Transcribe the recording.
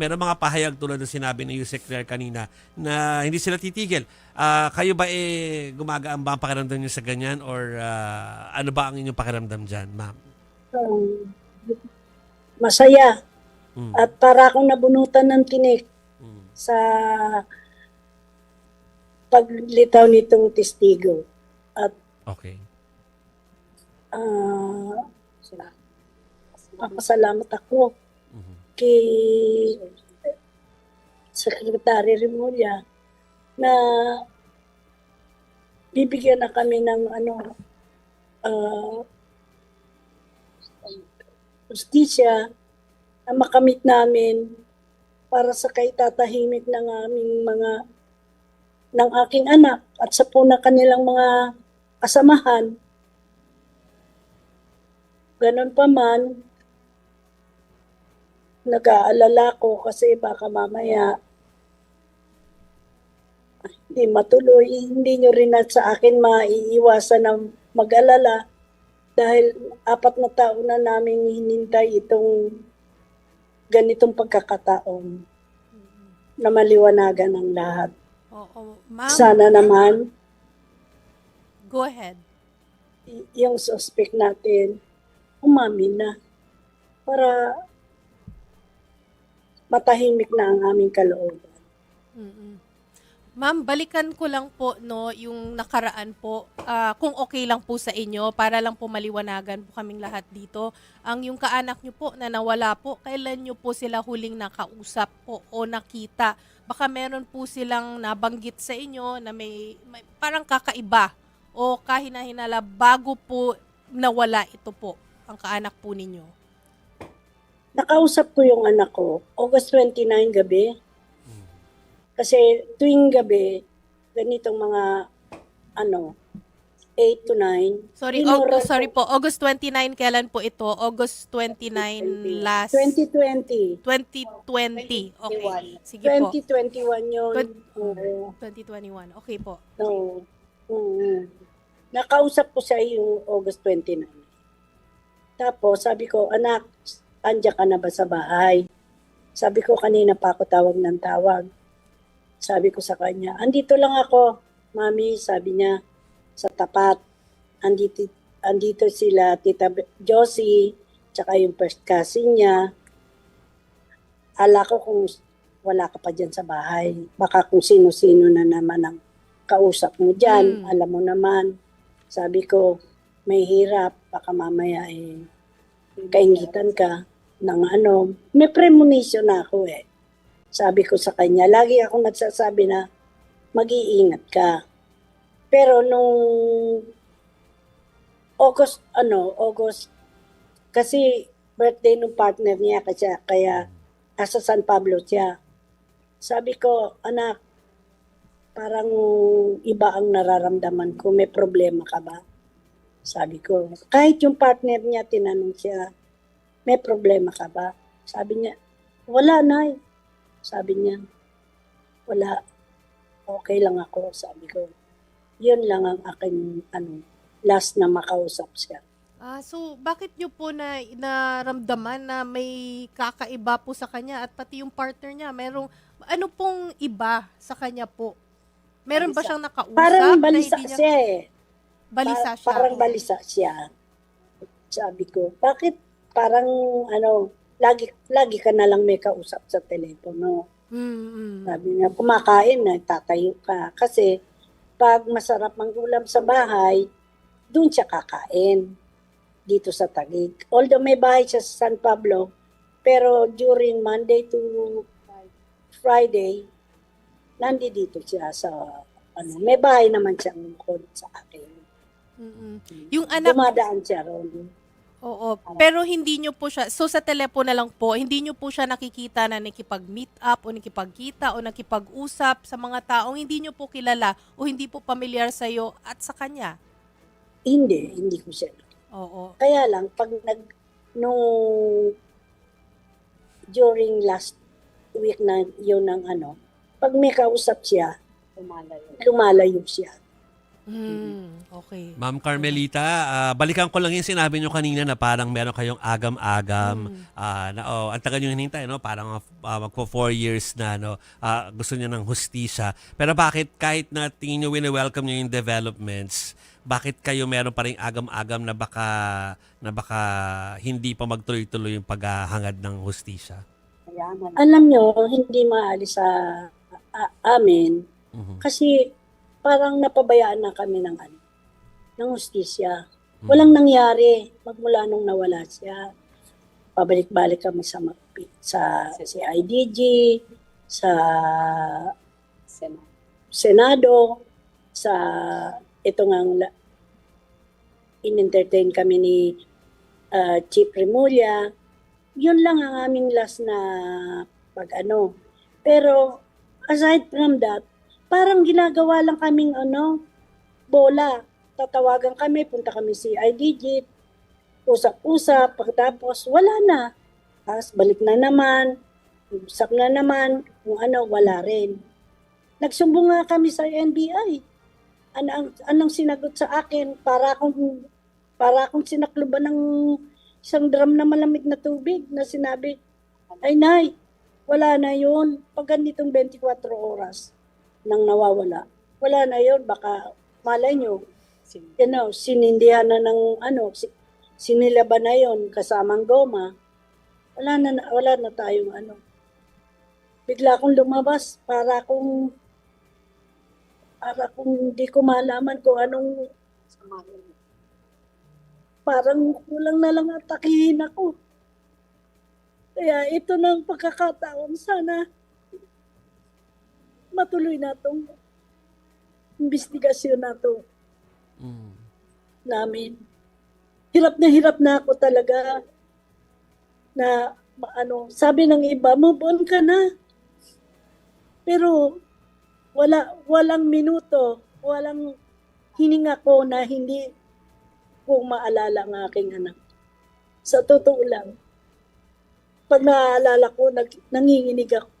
meron mga pahayag tulad ng sinabi ni Yusek Claire kanina na hindi sila titigil. Ah, kayo ba eh gumagaan ba ang pakiramdam niyo sa ganyan or ah, ano ba ang inyong pakiramdam dyan, ma'am? Um, masaya. Mm. At para akong nabunutan ng tinik Mm. sa paglitaw nitong testigo. At Okay. ah, papasalamat ako. Kay Secretary Remulla na bibigyan na kami ng ano uh, justisya na makamit namin para sa kaitatahimik ng aming mga ng aking anak at sa po kanilang mga kasamahan. Ganon pa man, nag-aalala ko kasi baka mamaya ay, hindi matuloy. Hindi nyo rin at sa akin maiiwasan na mag-alala dahil apat na taon na namin hinintay itong ganitong pagkakataon na maliwanagan ang lahat. Oo. Ma'am, Sana naman go ahead. yung suspect natin umamin na para matahimik na ang aming kalooban. Mm-mm. Ma'am, balikan ko lang po no yung nakaraan po ah, kung okay lang po sa inyo para lang po maliwanagan po kaming lahat dito. Ang yung kaanak nyo po na nawala po, kailan nyo po sila huling nakausap po o nakita? Baka meron po silang nabanggit sa inyo na may, may parang kakaiba o kahina-hinala bago po nawala ito po ang kaanak po ninyo. Nakausap ko yung anak ko, August 29 gabi. Kasi tuwing gabi, ganitong mga, ano, 8 to 9. Sorry, August, sorry po. August 29 kailan po ito? August 29 last 2020. 2020. Okay. Sige po. 2021 yun. Twen- Oo. 2021. Okay po. No. Mm. Nakausap ko siya yung August 29. Tapos sabi ko, anak, andyan ka na ba sa bahay? Sabi ko, kanina pa ako tawag ng tawag. Sabi ko sa kanya, andito lang ako, mami, sabi niya, sa tapat. Andito, andito sila, tita Josie, tsaka yung first cousin niya. Ala ko kung wala ka pa dyan sa bahay. Baka kung sino-sino na naman ang kausap mo dyan. Mm. Alam mo naman. Sabi ko, may hirap. Baka mamaya eh, kaingitan ka ng ano. May premonition na ako eh. Sabi ko sa kanya, lagi ako nagsasabi na mag-iingat ka. Pero nung August, ano, August, kasi birthday ng partner niya kasi kaya nasa San Pablo siya. Sabi ko, anak, parang iba ang nararamdaman ko. May problema ka ba? Sabi ko, kahit yung partner niya, tinanong siya, may problema ka ba? Sabi niya, wala na Sabi niya, wala. Okay lang ako, sabi ko. Yun lang ang aking ano, last na makausap siya. Ah, so bakit nyo po na naramdaman na may kakaiba po sa kanya at pati yung partner niya, merong ano pong iba sa kanya po? Meron ba Balisa. siyang nakausap? Parang na balisa hindi niya- siya eh. Balisa Pa- siya. Parang balisa siya. Sabi ko, bakit parang ano, lagi lagi ka na lang may kausap sa telepono. Mm, mm. Sabi niya, kumakain na, tatayo ka. Kasi pag masarap ang ulam sa bahay, doon siya kakain. Dito sa Tagig. Although may bahay siya sa San Pablo, pero during Monday to Friday, nandito siya sa ano, may bahay naman siyang bukod sa akin. Mm-mm. Yung anak Dumadaan siya ron. Oo, pero hindi nyo po siya, so sa telepono na lang po, hindi nyo po siya nakikita na nakipag-meet up o nakipagkita o nakipag-usap sa mga taong hindi nyo po kilala o hindi po pamilyar sa iyo at sa kanya. Hindi, hindi ko siya. Oo. Kaya lang, pag nag, nung, during last week na yun ng ano, pag may kausap siya, lumalayo, lumalayo siya. Mm, okay. Ma'am Carmelita, ah, balikan ko lang yung sinabi nyo kanina na parang meron kayong agam-agam. Mm. ah, na, oh, ang tagal nyo hinintay, no? parang uh, magpo four years na no? Ah, gusto nyo ng hustisya. Pero bakit kahit na tingin nyo wini-welcome nyo yung developments, bakit kayo meron pa rin agam-agam na baka, na baka hindi pa magtuloy-tuloy yung paghahangad ng hustisya? Alam nyo, hindi maalis sa a- amin Mhm. kasi parang napabayaan na kami ng ano, ng hustisya. Walang nangyari magmula nung nawala siya. Pabalik-balik kami sa sa CIDG, sa Senado, sa ito nga in-entertain kami ni ah, Chief Remulla. Yun lang ang aming last na pag ano. Pero aside from that, parang ginagawa lang kaming ano, bola. Tatawagan kami, punta kami si IDG, usap-usap, pagkatapos wala na. Tapos balik na naman, usap na naman, kung ano, wala rin. Nagsumbong nga kami sa NBI. Ano ang anong sinagot sa akin para akong para akong sinakluban ng isang drum na malamig na tubig na sinabi, ay nay, wala na yun. Pag ganitong 24 oras nang nawawala, wala na yun. Baka malay nyo, you know, sinindihan na ng ano, si, sinilaban na yun kasamang goma. Wala na, wala na tayong ano. Bigla akong lumabas para akong para kung hindi ko malaman kung anong parang kulang na lang atakihin ako. Kaya ito ng pagkakataon, sana matuloy na itong investigasyon na to Mm. namin. Hirap na hirap na ako talaga na ano, sabi ng iba, move on ka na. Pero wala walang minuto, walang hininga ko na hindi ko maalala ang aking anak. Sa totoo lang, pag naaalala ko, nag, nanginginig ako.